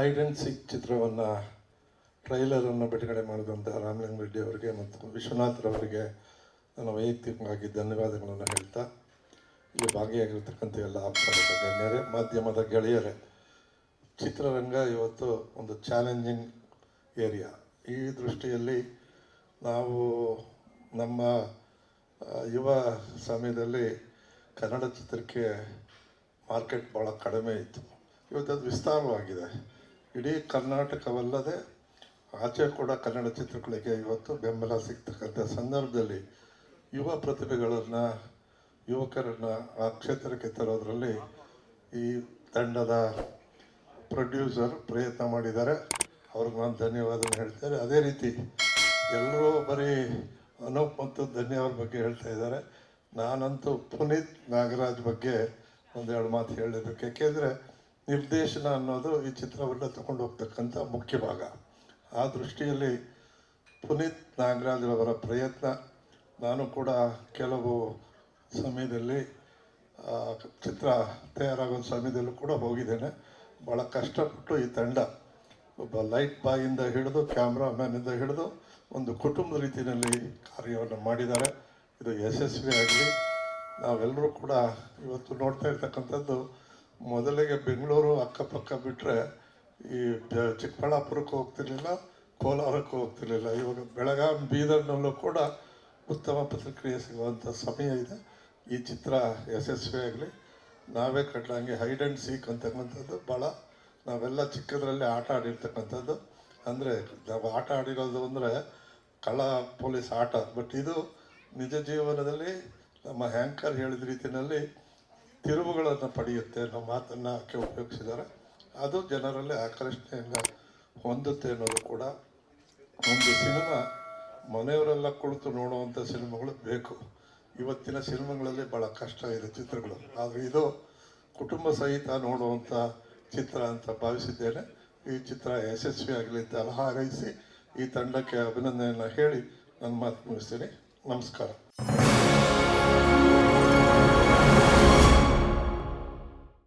And ಸಿಕ್ ಚಿತ್ರವನ್ನು ಟ್ರೈಲರನ್ನು ಬಿಡುಗಡೆ ಮಾಡಿದಂಥ ರಾಮಲಿಂಗ ರೆಡ್ಡಿ ಅವರಿಗೆ ಮತ್ತು ವಿಶ್ವನಾಥ್ರವರಿಗೆ ನನ್ನ ವೈಯಕ್ತಿಕವಾಗಿ ಧನ್ಯವಾದಗಳನ್ನು ಹೇಳ್ತಾ ಇಲ್ಲಿ ಭಾಗಿಯಾಗಿರ್ತಕ್ಕಂಥ ಎಲ್ಲ ಆಪ್ತರದ ಗಣ್ಯರೇ, ಮಾಧ್ಯಮದ ಗೆಳೆಯರೇ, ಚಿತ್ರರಂಗ ಇವತ್ತು ಒಂದು ಚಾಲೆಂಜಿಂಗ್ ಏರಿಯಾ. ಈ ದೃಷ್ಟಿಯಲ್ಲಿ ನಾವು ನಮ್ಮ ಯುವ ಸಮಯದಲ್ಲಿ ಕನ್ನಡ ಚಿತ್ರಕ್ಕೆ ಮಾರ್ಕೆಟ್ ಭಾಳ ಕಡಿಮೆ ಇತ್ತು. ಇವತ್ತು ಅದು ವಿಸ್ತಾರವಾಗಿದೆ. ಇಡೀ ಕರ್ನಾಟಕವಲ್ಲದೆ ಆಚೆ ಕೂಡ ಕನ್ನಡ ಚಿತ್ರಗಳಿಗೆ ಇವತ್ತು ಬೆಂಬಲ ಸಿಗ್ತಕ್ಕಂಥ ಸಂದರ್ಭದಲ್ಲಿ ಯುವ ಪ್ರತಿಭೆಗಳನ್ನು, ಯುವಕರನ್ನು ಆ ಕ್ಷೇತ್ರಕ್ಕೆ ತರೋದರಲ್ಲಿ ಈ ತಂಡದ ಪ್ರೊಡ್ಯೂಸರ್ ಪ್ರಯತ್ನ ಮಾಡಿದ್ದಾರೆ. ಅವ್ರಿಗೆ ನಾನು ಧನ್ಯವಾದ ಹೇಳ್ತಾರೆ ಅದೇ ರೀತಿ ಎಲ್ಲರೂ ಬರೀ ಅನೂಪ್ ಮತ್ತು ಧನ್ಯ ಅವ್ರ ಬಗ್ಗೆ ಹೇಳ್ತಾ ಇದ್ದಾರೆ. ನಾನಂತೂ ಪುನೀತ್ ನಾಗರಾಜ್ ಬಗ್ಗೆ ಒಂದೆರಡು ಮಾತು ಹೇಳಬೇಕು ಯಾಕೆಂದರೆ ನಿರ್ದೇಶನ ಅನ್ನೋದು ಈ ಚಿತ್ರವನ್ನು ತಗೊಂಡು ಹೋಗ್ತಕ್ಕಂಥ ಮುಖ್ಯ ಭಾಗ. ಆ ದೃಷ್ಟಿಯಲ್ಲಿ ಪುನೀತ್ ನಾಗರಾಜ್ ಅವರ ಪ್ರಯತ್ನ. ನಾನು ಕೂಡ ಕೆಲವು ಸಮಯದಲ್ಲಿ ಚಿತ್ರ ತಯಾರಾಗೋ ಸಮಯದಲ್ಲೂ ಕೂಡ ಹೋಗಿದ್ದೇನೆ. ಭಾಳ ಕಷ್ಟಪಟ್ಟು ಈ ತಂಡ ಒಬ್ಬ ಲೈಟ್ ಬಾಯಿಂದ ಹಿಡಿದು ಕ್ಯಾಮ್ರಾಮ್ಯಾನಿಂದ ಹಿಡಿದು ಒಂದು ಕುಟುಂಬದ ರೀತಿಯಲ್ಲಿ ಕಾರ್ಯವನ್ನು ಮಾಡಿದ್ದಾರೆ. ಇದು ಯಶಸ್ವಿ ಆಗಲಿ ನಾವೆಲ್ಲರೂ ಕೂಡ ಇವತ್ತು ನೋಡ್ತಾ ಇರ್ತಕ್ಕಂಥದ್ದು ಮೊದಲಿಗೆ ಬೆಂಗಳೂರು ಅಕ್ಕಪಕ್ಕ ಬಿಟ್ಟರೆ ಈ ಚಿಕ್ಕಬಳ್ಳಾಪುರಕ್ಕೆ ಹೋಗ್ತಿರ್ಲಿಲ್ಲ, ಕೋಲಾರಕ್ಕೆ ಹೋಗ್ತಿರ್ಲಿಲ್ಲ. ಇವಾಗ ಬೆಳಗಾಂ, ಬೀದರ್ನಲ್ಲೂ ಕೂಡ ಉತ್ತಮ ಪ್ರತಿಕ್ರಿಯೆ ಸಿಗುವಂಥ ಸಮಯ ಇದೆ. ಈ ಚಿತ್ರ ಯಶಸ್ವಿಯಾಗಲಿ ನಾವೇ ಕಟ್ಟಂಗೆ ಹೈಡ್ ಆ್ಯಂಡ್ ಸೀಕ್ ಅಂತಕ್ಕಂಥದ್ದು ಭಾಳ ನಾವೆಲ್ಲ ಚಿಕ್ಕದರಲ್ಲಿ ಆಟ ಆಡಿರ್ತಕ್ಕಂಥದ್ದು. ಅಂದರೆ ನಾವು ಆಟ ಆಡಿರೋದು ಅಂದರೆ ಕಳ್ಳ ಪೊಲೀಸ್ ಆಟ. ಬಟ್ ಇದು ನಿಜ ಜೀವನದಲ್ಲಿ ನಮ್ಮ ಹ್ಯಾಂಕರ್ ಹೇಳಿದ ರೀತಿಯಲ್ಲಿ ತಿರುವುಗಳನ್ನು ಪಡೆಯುತ್ತೆ ಅನ್ನೋ ಮಾತನ್ನು ಆಕೆ ಉಪಯೋಗಿಸಿದ್ದಾರೆ? ಅದು ಜನರಲ್ಲಿ ಆಕರ್ಷಣೆಯನ್ನು ಹೊಂದುತ್ತೆ ಅನ್ನೋದು ಕೂಡ ಒಂದು ಸಿನಿಮಾ ಮನೆಯವರೆಲ್ಲ ಕುಳಿತು ನೋಡುವಂಥ ಸಿನಿಮಾಗಳು ಬೇಕು. ಇವತ್ತಿನ ಸಿನಿಮಾಗಳಲ್ಲಿ ಭಾಳ ಕಷ್ಟ ಇದೆ ಚಿತ್ರಗಳು. ಆದರೆ ಇದು ಕುಟುಂಬ ಸಹಿತ ನೋಡುವಂಥ ಚಿತ್ರ ಅಂತ ಭಾವಿಸಿದ್ದೇನೆ. ಈ ಚಿತ್ರ ಯಶಸ್ವಿಯಾಗಲಿ ಅಂತ ಹಾರೈಸಿ ಈ ತಂಡಕ್ಕೆ ಅಭಿನಂದನೆಯನ್ನು ಹೇಳಿ ನನ್ನ ಮಾತು ಮುಗಿಸ್ತೀನಿ. ನಮಸ್ಕಾರ.